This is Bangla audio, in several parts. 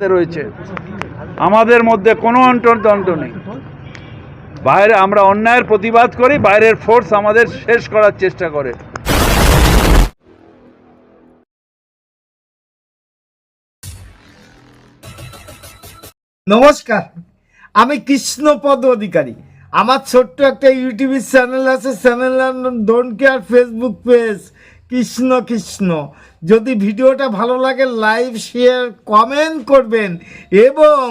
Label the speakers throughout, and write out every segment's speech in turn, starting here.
Speaker 1: রয়েছে। আমাদের মধ্যে কোনো অন্তর্দণ্ড নেই। বাইরে আমরা অন্যায়ের প্রতিবাদ করি, বাইরের ফোর্স আমাদের শেষ করার চেষ্টা করে।
Speaker 2: নমস্কার, আমি কৃষ্ণপদ অধিকারী। আমার ছোট্ট একটা ইউটিউব চ্যানেল আছে channel don't care Facebook page Krishna Krishna. যদি ভিডিওটা ভালো লাগে লাইভ শেয়ার, কমেন্ট করবেন এবং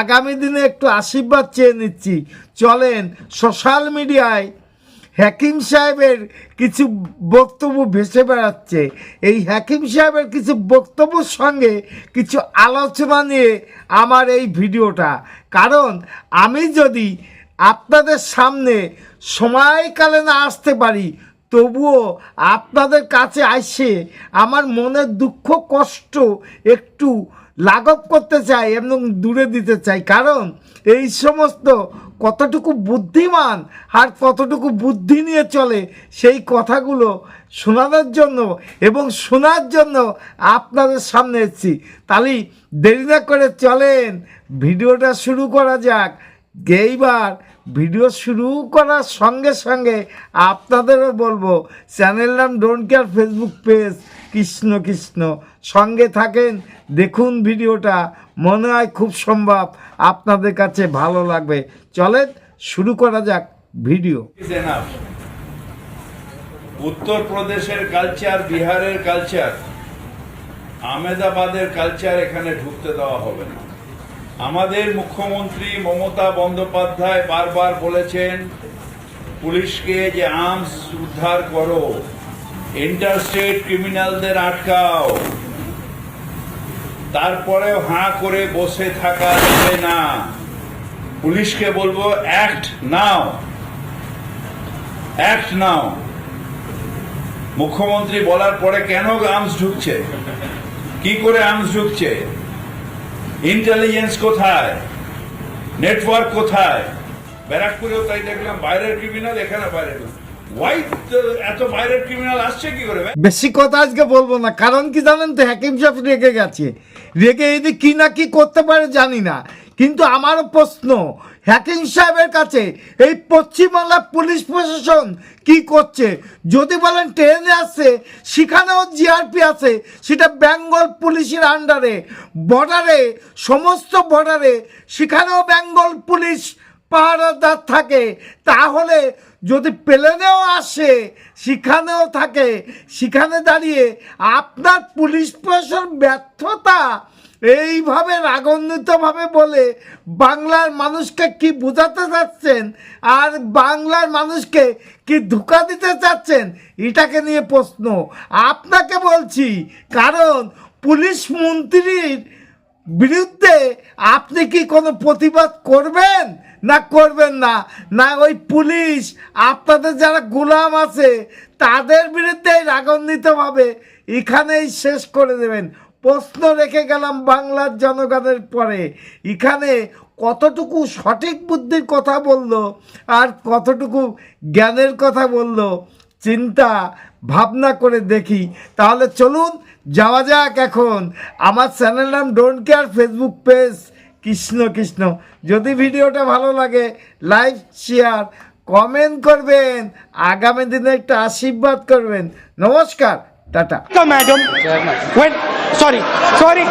Speaker 2: আগামী দিনে একটু আশীর্বাদ চেয়ে নিচ্ছি। চলেন সোশ্যাল মিডিয়ায় হাকিম সাহেবের কিছু বক্তব্য ভেসে বেড়াচ্ছে। এই হাকিম সাহেবের কিছু বক্তব্যের সঙ্গে কিছু আলোচনা নিয়ে আমার এই ভিডিওটা। কারণ আমি যদি আপনাদের সামনে সময়কালে না আসতে পারি তবুও আপনাদের কাছে আসে আমার মনের দুঃখ, কষ্ট একটু লাঘব করতে চাই এবং দূরে দিতে চাই। কারণ এই সমস্ত কতটুকু বুদ্ধিমান আর কতটুকু বুদ্ধি নিয়ে চলে সেই কথাগুলো শোনানোর জন্য এবং শোনার জন্য আপনাদের সামনে এসেছি। তাহলে দেরি না করে চলেন, ভিডিওটা শুরু করা যাক। এইবার ভিডিও শুরু করার সঙ্গে সঙ্গে আপনাদেরও বলব, চ্যানেল নাম don't care Facebook page Krishna Krishna. সঙ্গে থাকেন, দেখুন ভিডিওটা, মনে হয় খুব সম্ভব আপনাদের কাছে ভালো লাগবে। চলেন, শুরু করা যাক ভিডিও.
Speaker 1: উত্তরপ্রদেশের কালচার বিহারের কালচার আমেদাবাদের কালচার এখানে ঢুকতে দেওয়া হবে না। আমাদের মুখ্যমন্ত্রী মমতা বন্দ্যোপাধ্যায় বারবার বলেছেন, পুলিশকে যে আর্মস উদ্ধার করো ইন্টারস্টেট ক্রিমিনালদের আটকাও। তারপরেও হাঁ করে বসে থাকা যাবে না। পুলিশকে বলব অ্যাক্ট নাও অ্যাক্ট নাও মুখ্যমন্ত্রী বলার পরে কেন আর্মস ঢুকছে? কি করে আর্মস ঢুকছে? ইন্টেলিজেন্স কোথায়? নেটওয়ার্ক কোথায়? ব্যারাকপুরেও তাই দেখলাম, বাইরের ক্রিমিনাল এখানে বাইরের
Speaker 2: বেশি কথা আজকে বলব না, কারণ কি জানেন তো হাকিম সাহেব রেগে গেছে। রেগে এদি কি না কি করতে পারে জানি না, কিন্তু আমারও প্রশ্ন হাকিম সাহেবের কাছে এই পশ্চিমবাংলার পুলিশ প্রশাসন কি করছে? যদি বলেন ট্রেনে আসছে সেখানেও জিআরপি আছে, সেটা বেঙ্গল পুলিশের আন্ডারে বর্ডারে সমস্ত বর্ডারে সেখানেও বেঙ্গল পুলিশ পাহারাদার থাকে। তাহলে যদি প্লেনেও আসে, সেখানেও থাকে, সেখানে দাঁড়িয়ে আপনার পুলিশ প্রশাসন ব্যর্থতা এইভাবে রাগান্বিতভাবে বলে বাংলার মানুষকে কি বোঝাতে চাচ্ছেন? আর বাংলার মানুষকে কি ধোকা দিতে চাচ্ছেন? এটাকে নিয়ে প্রশ্ন। আপনাকে বলছি, কারণ পুলিশ মন্ত্রীর বিরুদ্ধে আপনি কি কোনো প্রতিবাদ করবেন? না করবেন না। না, ওই পুলিশ, আপনাদের যারা গোলাম আছে, তাদের বিরুদ্ধে রাগান্বিতভাবে এখানেই শেষ করে দেবেন। প্রশ্ন রেখে গেলাম বাংলার জনগণের পরে। এখানে কতটুকু সঠিক বুদ্ধির কথা বলল আর কতটুকু জ্ঞানের কথা বলল চিন্তা ভাবনা করে দেখি। তাহলে চলুন যাওয়া যাক এখন। আমার চ্যানেল নাম don't care Facebook page Krishna Krishna. যদি ভিডিওটা ভালো লাগে লাইক শেয়ার কমেন্ট করবেন। আগামী দিনে একটা আশীর্বাদ করবেন। নমস্কার টাটা।
Speaker 3: Welcome, sorry. Sorry.